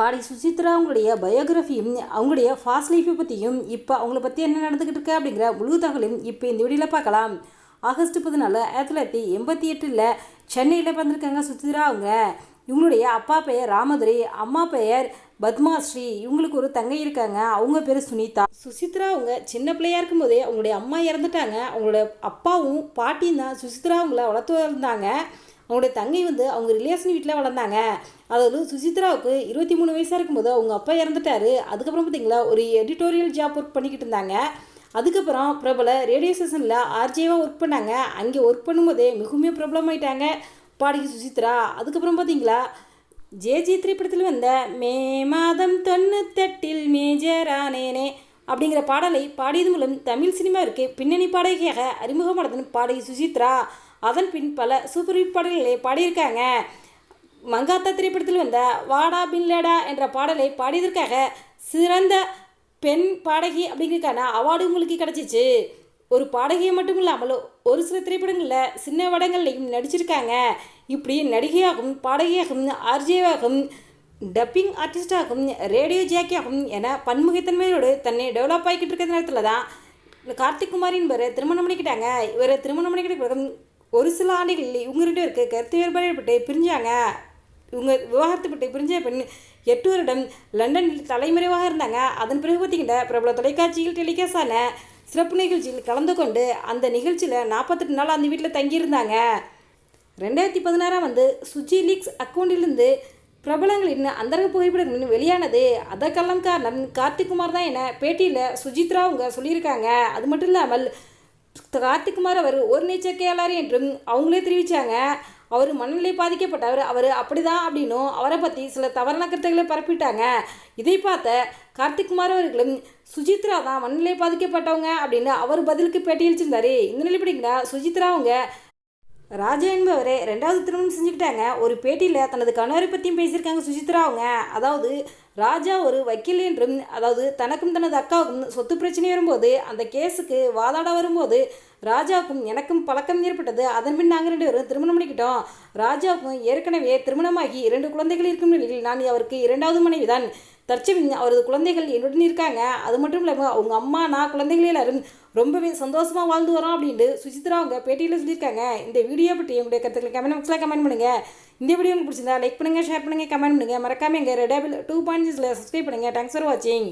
பாடி சுசித்ரா அவங்களுடைய பயோகிராஃபியும் அவங்களுடைய ஃபாஸ்ட் லைஃப்பை பற்றியும் இப்போ அவங்கள பற்றி என்ன நடந்துக்கிட்டு இருக்கு அப்படிங்கிற முழு தகவலையும் இப்போ இந்த வீடியோவில் பார்க்கலாம். ஆகஸ்ட் பதினாலு ஆயிரத்தி தொள்ளாயிரத்தி எண்பத்தி எட்டில் சென்னையில் பிறந்திருக்காங்க சுசித்ரா அவங்க. இவங்களுடைய அப்பா பெயர் ராமதுரை அம்மா பெயர் பத்மாஸ்ரீ. இவங்களுக்கு ஒரு தங்கை இருக்காங்க. அவங்க பேர் சுனிதா. சுசித்ரா அவங்க சின்ன பிள்ளையா இருக்கும்போதே அவங்களுடைய அம்மா இறந்துட்டாங்க. அவங்களோட அப்பாவும் பாட்டியும் தான் சுசித்ரா அவங்கள வளர்த்து வந்தாங்க அவங்களுடைய தங்கை வந்து அவங்க ரிலேஷன் வீட்டில் வளர்ந்தாங்க. அதாவது சுசித்ராவுக்கு இருபத்தி மூணு வயசாக இருக்கும்போது அவங்க அப்பா இறந்துட்டாரு. அதுக்கப்புறம் பார்த்தீங்களா ஒரு எடிட்டோரியல் ஜாப் ஒர்க் பண்ணிக்கிட்டு இருந்தாங்க. அதுக்கப்புறம் பிரபல ரேடியோ ஸ்டேஷனில் ஆர்ஜேவாக ஒர்க் பண்ணாங்க. அங்கே ஒர்க் பண்ணும்போதே மிகவும் பிரபலம் ஆயிட்டாங்க. பாடகி சுசித்ரா. அதுக்கப்புறம் பார்த்தீங்களா ஜேஜி திரைப்படத்தில் வந்த மே மாதம் தொண்ணூத்தெட்டில் மேஜரானேனே அப்படிங்கிற பாடலை பாடியது மூலம் தமிழ் சினிமாவிற்கு பின்னணி பாடகியாக அறிமுகமானதன் பாடகி சுசித்ரா. அதன் பின் பல சூப்பர் பாடல்களை பாடியிருக்காங்க. மங்காத்தா திரைப்படத்தில் வந்த வாடா பின்லேடா என்ற பாடலை பாடியதற்காக சிறந்த பெண் பாடகி அப்படிங்கிறதுக்கான அவார்டு உங்களுக்கு கிடச்சிச்சு. ஒரு பாடகியை மட்டும் இல்லாமல் ஒரு சில திரைப்படங்களில் சின்ன வடங்கள்லையும் நடிச்சிருக்காங்க. இப்படி நடிகையாகவும் பாடகியாகவும் ஆர்ஜியாகவும் டப்பிங் ஆர்டிஸ்டாகவும் ரேடியோ ஜாக்கியாகவும் என பன்முகத்தன்மையோடு தன்னை டெவலப் ஆகிக்கிட்டு இருக்கிற நேரத்தில் தான் கார்த்திக் குமார் என்பவரை திருமணம் பண்ணிக்கிட்டாங்க. இவரை திருமணம் பண்ணிக்கிட்டு ஒரு சில ஆண்டுகளில் இவங்க இருக்க கருத்து வேறுபாடு பிரிஞ்சாங்க. இவங்க விவாகரத்துப்பட்டு பிரிஞ்ச பெண் எட்டு வருடம் லண்டனில் தலைமறைவாக இருந்தாங்க. அதன் பிறகு பார்த்தீங்கன்னா பிரபல தொலைக்காட்சியில் டெலிகாஸ்டான சிறப்பு நிகழ்ச்சியில் கலந்து கொண்டு அந்த நிகழ்ச்சியில் நாற்பத்தெட்டு நாள் அந்த வீட்டில் தங்கியிருந்தாங்க. ரெண்டாயிரத்தி பதினாறாம் வந்து சுஜி லீக்ஸ் அக்கௌண்ட்டிலிருந்து பிரபலங்களின் அந்தரங்க புகைப்படங்கள் வெளியானது. அதற்கெல்லாம் காரணம் கார்த்திக்குமார் தான் என பேட்டியில் சுஜித்ரா அவங்க சொல்லியிருக்காங்க. அது மட்டும் இல்லாமல் கார்த்திக்குமார் அவர் ஒரு நீச்சக்கையாளர் என்றும் அவங்களே தெரிவித்தாங்க அவர் மனநிலை பாதிக்கப்பட்டவர். அவர் அப்படிதான் அப்படின்னும் அவரை பற்றி சில தவறான கருத்துக்களை பரப்பிட்டாங்க. இதை பார்த்த கார்த்திக்குமார் அவர்களும் சுஜித்ரா தான் மனநிலை பாதிக்கப்பட்டவங்க அப்படின்னு அவர் பதிலுக்கு பேட்டியளிச்சிருந்தாரு இந்த நிலைப்படிங்கன்னா சுஜித்ரா அவங்க ராஜா என்பவரே ரெண்டாவது திருமணம் செஞ்சுக்கிட்டாங்க. ஒரு பேட்டியில் தனது கணவரை பற்றியும் பேசியிருக்காங்க சுஜித்ரா அவங்க. அதாவது ராஜா ஒரு வக்கீல் என்றும் அதாவது தனக்கும் தனது அக்காவுக்கும் சொத்து பிரச்சனை வரும்போது அந்த கேஸுக்கு வாதாட வரும்போது ராஜாவுக்கும் எனக்கும் பழக்கம் ஏற்பட்டது. அதன் பின் நாங்கள் ரெண்டு பேரும் திருமணம் பண்ணிக்கிட்டோம் ராஜாவுக்கும் ஏற்கனவே திருமணமாகி இரண்டு குழந்தைகள் இருக்கும் நிலையில் நான் அவருக்கு இரண்டாவது மனைவிதான். தற்சமயம் அவரது குழந்தைகள் என்னுடன் இருக்காங்க. அது மட்டும் இல்லாமல் அவங்க அம்மா நான் குழந்தைகள் எல்லாரும் ரொம்பவே சந்தோஷமாக வாழ்ந்து வரோம் அப்படின்ட்டு சுசித்ரா அவங்க பேட்டியில் சொல்லியிருக்காங்க. இந்த வீடியோ பற்றி உங்களுடைய கருத்துக்களை கமெண்ட் பாக்ஸில் கமெண்ட் பண்ணுங்கள் இந்த வீடியோ உங்களுக்கு பிடிச்சிருந்தா லைக் பண்ணுங்கள் ஷேர் பண்ணுங்கள் கமெண்ட் பண்ணுங்கள் மறக்காமல் எங்கள் ரெடாபிள் டூ பாயிண்ட் சிக்ஸில் சப்ஸ்கிரைப் பண்ணுங்கள் தேங்க்ஸ் ஃபார் வாட்சிங்